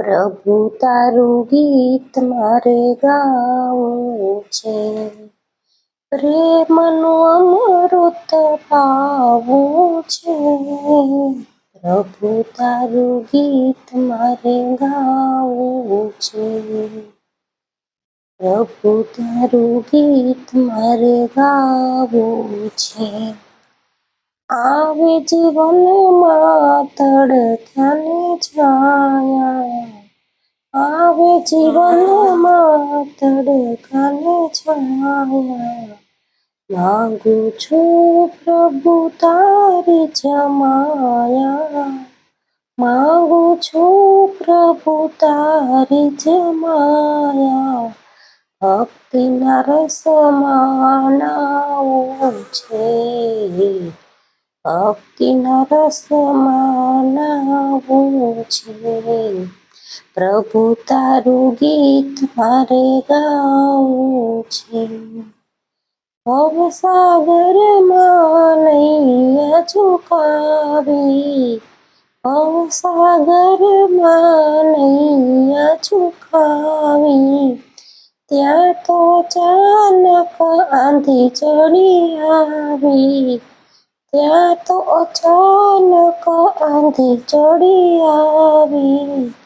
પ્રભુ તારું ગીત મારે ગાવું છે પ્રેમનું અમૃત પાવું છે પ્રભુ તારું ગીત મારે ગાવું છે પ્રભુ તારું ગીત મારે ગાવું છે આવે જીવનમાં તડકાની છાયા આવે જીવનમાં તડકાને છાયા માંગુ છું પ્રભુ તારી જમાયા. માંગુ છું પ્રભુ તારી જમાયા ભક્તિના રસમાનાઓ છે. ભક્તિના રસમાં છે. પ્રભુ તારું ગીત મારે ગાવું છે. ભવસાગરમાં લઈ ઝુકાવી. ભવસાગરમાં લઈ ઝુકાવી. ત્યાં તો અચાનક આંધી ચડી આવી. ત્યાં તો અચાનક આંધી ચડી આવી.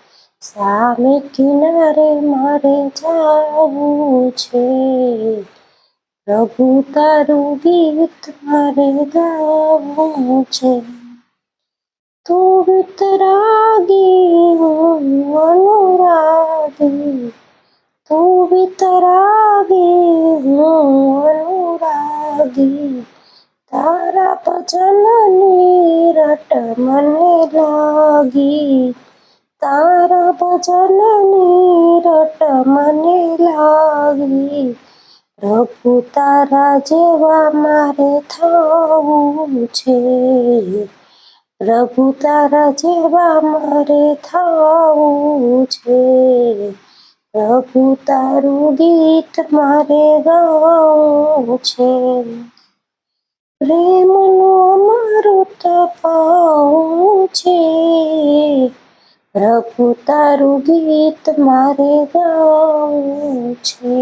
સામે કિનારે મારે જાવું છે. પ્રભુ તારું ગીત મારે ગાવું છે. તું વિતરાગી હું અનુરાગી. તું વિતરાગી હું અનુરાગી. તારા ભજનની રટ મને લાગી. તારા ભજનની રટ મને લાગી પ્રભુ તારા જેવા મારે થવું છે. પ્રભુ તારા જેવા મારે થવું છે. પ્રભુ તારું ગીત મારે ગાવું છે. પ્રેમનું અમૃત પાવું છે. પ્રભુ તારું ગીત મારે ગાવું છે.